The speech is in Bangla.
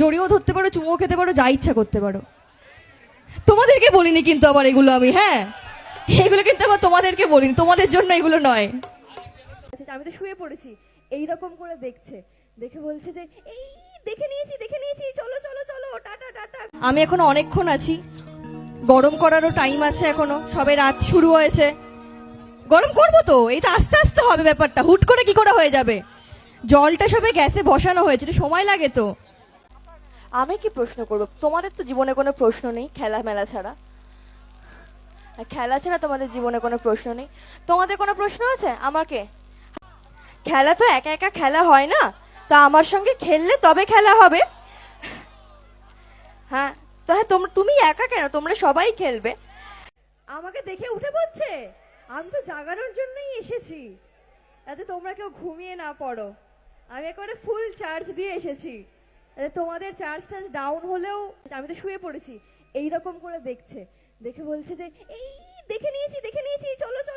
জড়িয়েও ধরতে পারো চুমো খেতে পারো যা ইচ্ছা করতে পারো। তোমাদেরকে বলিনি কিন্তু আবার এগুলো আমি হ্যাঁ? এগুলো কিন্তু আবার তোমাদেরকে বলিনি তোমাদের জন্য এগুলো নয়। আচ্ছা, আমি তো শুয়ে পড়েছি এই রকম করে দেখছে। দেখে বলছে যে এই দেখে নিয়েছি দেখে নিয়েছি চলো চলো চলো টাটা টাটা। আমি এখনও অনেকক্ষণ আছি গরম করারও টাইম আছে এখনও সবে রাত শুরু হয়েছে। গরম করব তো এটা আস্তে আস্তে হবে ব্যাপারটা হুট করে কি করে হয়ে যাবে? জলটা সবে গ্যাসে বসানো হয়েছে সময় লাগে তো। আমি কি প্রশ্ন করব? তোমাদের তো জীবনে কোনো প্রশ্ন নেই, খেলা মেলা ছাড়া। আর খেলা ছাড়া তোমাদের জীবনে কোনো প্রশ্ন নেই। তোমাদের কোনো প্রশ্ন আছে আমাকে? খেলা তো একা একা খেলা হয় না। তা আমার সঙ্গে খেললে তবে খেলা হবে। হ্যাঁ তো হ্যাঁ তোমরা তুমি একা কেন? তোমরা সবাই খেলবে। আমাকে দেখে উঠে পড়ছে? আমি তো জাগানোর জন্যই এসেছি। যাতে তোমরা কেউ ঘুমিয়ে না পড়ো। আমি একেবারে ফুল চার্জ দিয়ে এসেছি। তোমাদের চার্জ টার্জ ডাউন হলেও আমি তো শুয়ে পড়েছি। এইরকম করে দেখছে। দেখে বলছে যে, এই, দেখে নিয়েছি দেখে নিয়েছি, চলো চলো।